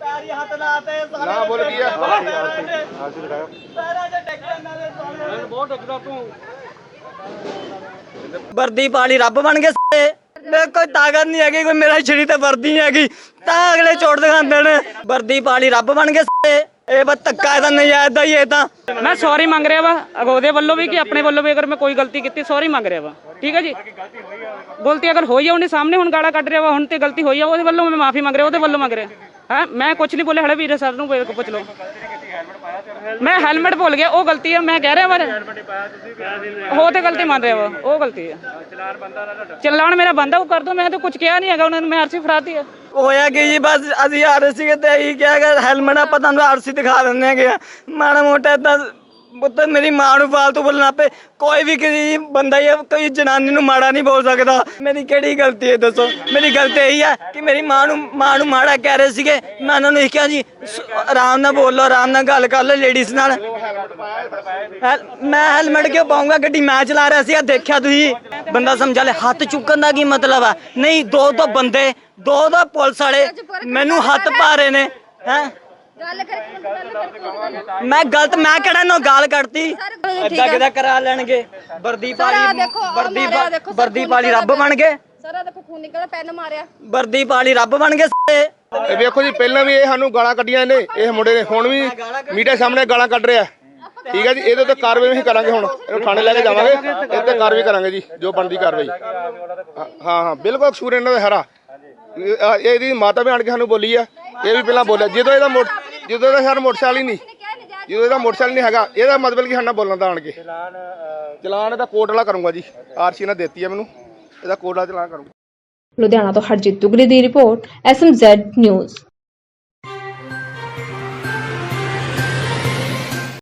ਪੈਰੀ ਹੱਥ ਲਾਤੇ ਸਾਰੇ ਨਾ ਬੋਲ ਕੀ ਆ? ਪੈਰਾਂ 'ਚ ਟੱਕਿਆ ਇਹਨਾਂ ਦੇ ਸੋਹਣੇ ਬਹੁਤ ਡੱਕਦਾ ਤੂੰ। ਵਰਦੀ ਪਾਲੀ ਰੱਬ ਬਣ ਗਏ ਸਾਰੇ। ਮੇਰੇ ਕੋਈ ਤਾਕਤ ਨਹੀਂ ਹੈਗੀ ਕੋਈ ਮੇਰਾ ਸ਼ਰੀਰ ਤੇ ਵਰਦੀ ਨਹੀਂ ਹੈਗੀ। ਤਾਂ ਅਗਲੇ ਚੋਟ ਦਿਖਾਉਂਦੇ ਨੇ ਵਰਦੀ ਪਾਲੀ ਰੱਬ ਬਣ ਗਏ ਸਾਰੇ। ਇਹ ਬਸ ਧੱਕਾ ਇਹਦਾ ਨਜਾਇਜ਼ ਦਾ ਹੀ ਇਹ ਤਾਂ ਮੈਂ ਸੌਰੀ ਮੰਗ ਰਿਹਾ ਵਾ ਉਹਦੇ ਵੱਲੋਂ ਵੀ ਕਿ ਆਪਣੇ ਵੱਲੋਂ ਵੀ ਅਗਰ ਮੈਂ ਕੋਈ ਗਲਤੀ ਕੀਤੀ ਸੌਰੀ ਮੰਗ ਰਿਹਾ ਵਾ। ਠੀਕ ਹੈ ਜੀ। ਗਲਤੀ ਅਗਰ ਹੋਈ ਆ ਉਹਨੇ ਸਾਹਮਣੇ ਹੁਣ ਗਾਲਾਂ ਕੱਢ ਰਿਹਾ ਵਾ ਹੁਣ ਤੇ ਗਲਤੀ ਹੋਈ ਆ ਉਹਦੇ ਵੱਲੋਂ ਮੈਂ ਮਾਫੀ ਮੰਗ ਰਿਹਾ ਉਹਦੇ ਵੱਲੋਂ ਮੰਗ ਰਿਹਾ। ਹੈ? ਮੈਂ ਕੁਝ ਨਹੀਂ ਬੋਲਿਆ ਹਲੇ ਵੀਰੇ ਸਰ ਨੂੰ ਪੁੱਛ- ਪੁੱਛ ਲਓ ਮੈਂ ਹੈਲਮਟ ਭੁੱਲ ਗਿਆ ਉਹ ਗਲਤੀ ਹੈ ਮੈਂ ਕਹਿ ਰਿਹਾ ਵਾ। ਹੋ ਤੇ ਗਲਤੀ ਮੰਨ ਰਿਹਾ ਵਾ ਉਹ ਗਲਤੀ ਹੈ ਚੱਲਾਣ ਮੇਰਾ ਬੰਦਾ ਉਹ ਕਰ ਦੋ ਮੈਂ ਤਾਂ ਕੁਝ ਕਿਹਾ ਨਹੀਂ ਹੈਗਾ ਉਹਨਾਂ ਨੂੰ ਮੈਂ ਆਰਸੀ ਫੜਾਤੀ ਹੈ ਹੋਇਆ ਕਿ ਜੀ ਬਸ ਅਸੀਂ ਆ ਰਹੇ ਸੀਗੇ ਤੇ ਇਹੀ ਕਿਹਾ ਹੈਲਮਟ ਆਪਾਂ ਤੁਹਾਨੂੰ ਆਰਸੀ ਦਿਖਾ ਦਿੰਦੇ ਹੈਗੇ ਆ। ਮਾੜਾ ਮੋਟਾ ਤਾਂ ਪੁੱਤ ਮੇਰੀ ਮਾਂ ਨੂੰ ਫਾਲਤੂ ਬੋਲਣਾ ਪਏ। ਕੋਈ ਵੀ ਕਿਸੇ ਬੰਦਾ ਜਾਂ ਕੋਈ ਜਨਾਨੀ ਨੂੰ ਮਾੜਾ ਨਹੀਂ ਬੋਲ ਸਕਦਾ। ਮੇਰੀ ਕਿਹੜੀ ਗਲਤੀ ਹੈ ਦੱਸੋ? ਮੇਰੀ ਗਲਤੀ ਇਹੀ ਹੈ ਕਿ ਮੇਰੀ ਮਾਂ ਨੂੰ ਮਾਂ ਨੂੰ ਮਾੜਾ ਕਹਿ ਰਹੇ ਸੀਗੇ। ਮੈਂ ਉਹਨਾਂ ਨੂੰ ਇਹ ਕਿਹਾ ਜੀ ਸ- ਆਰਾਮ ਨਾਲ ਬੋਲੋ ਆਰਾਮ ਨਾਲ ਗੱਲ ਕਰ ਲਓ ਲੇਡੀਜ਼ ਨਾਲ। ਹੈਲ- ਮੈਂ ਹੈਲਮਟ ਕਿਉਂ ਪਾਉਂਗਾ ਗੱਡੀ ਮੈਂ ਚਲਾ ਰਿਹਾ ਸੀ ਆ ਦੇਖਿਆ ਤੁਸੀਂ? ਬੰਦਾ ਸਮਝਾ ਲੈ ਹੱਥ ਚੁੱਕਣ ਦਾ ਕੀ ਮਤਲਬ ਹੈ? ਨਹੀਂ ਦੋ ਦੋ ਬੰਦੇ ਦੋ ਦੋ ਪੁਲਿਸ ਵਾਲੇ ਮੈਨੂੰ ਹੱਥ ਪਾ ਰਹੇ ਨੇ। ਹੈ? ਗੱਲ ਕਰਕੇ ਗੱਲ ਕਰਕੇ ਮੈਂ ਗਲਤ ਮੈਂ ਕਿਹੜਾ ਨੂੰ ਗਾਲ ਕੱਢਤੀ ਹੈ ਕਿਦਾ ਕਰਾ ਲੈਣਗੇ? ਵਰਦੀ ਪਾਲੀ ਵਰਦੀ ਵਰਦੀ ਪਾਲੀ ਰੱਬ ਬਣ ਗਏ। ਸਰ ਦੇਖੋ ਖੂਨ ਨਿਕਲਦਾ ਪੈਨ ਮਾਰਿਆ। ਵਰਦੀ ਪਾਲੀ ਰੱਬ ਬਣ ਗਏ ਸਾਰੇ। ਇਹ ਵੇਖੋ ਜੀ ਪਹਿਲਾਂ ਵੀ ਇਹ ਸਾਨੂੰ ਗਾਲਾਂ ਕੱਢੀਆਂ ਨੇ ਇਹ ਮੁੰਡੇ ਨੇ ਹੁਣ ਵੀ ਮੀਡੀਆ ਸਾਹਮਣੇ ਗਾਲਾਂ ਕੱਢ ਰਿਹਾ। ਠੀਕ ਹੈ ਜੀ ਇਹਦੇ ਉੱਤੇ ਕਾਰਵਾਈ ਅਸੀਂ ਕਰਾਂਗੇ ਹੁਣ। ਇਹਨੂੰ ਥਾਣੇ ਲੈ ਕੇ ਜਾਵਾਂਗੇ ਇਹ ਤੇ ਕਾਰਵਾਈ ਕਰਾਂਗੇ ਜੀ ਜੋ ਬਣਦੀ ਕਾਰਵਾਈ। ਹਾਂ ਹਾਂ ਬਿਲਕੁਲ ਕਸੂਰ ਇਹਨਾਂ ਦਾ ਹਰਾ। ਇਹਦੀ ਮਾਤਾ ਵੀ ਆਣ ਕੇ ਸਾਨੂੰ ਬੋਲੀ ਆ। ਇਹ ਵੀ ਪਹਿਲਾਂ ਬੋਲਿਆ ਜਦੋਂ ਇਹਦਾ ਮੋਟ ਜਦੋਂ ਇਹਦਾ ਸਰ ਮੋਟਰਸਾਈਕਲ ਹੀ ਨਹੀਂ ਜਦੋਂ ਇਹਦਾ ਮੋਟਰਸਾਈਕਲ ਨਹੀਂ ਹੈਗਾ ਇਹਦਾ ਮਤਲਬ ਕਿ ਸਾਡਾ ਬੋਲਣ ਦਾ ਆਣ ਕੇ। ਚਲਾਨ ਇਹਦਾ ਕੋਰਟ ਵਾਲਾ ਕਰੂੰਗਾ ਜੀ ਆਰਸੀ ਨੇ ਦਿੱਤੀ ਹੈ ਮੈਨੂੰ ਇਹਦਾ ਕੋਰਟ ਵਾਲਾ ਚਲਾਨ ਕਰੂੰਗਾ। ਲੁਧਿਆਣਾ ਤੋਂ ਹਰਜੀਤ ਦੁਗਲੀ ਦੀ ਰਿਪੋਰਟ ਐਸਐਮਜ਼ੈਡ ਨਿਊਜ਼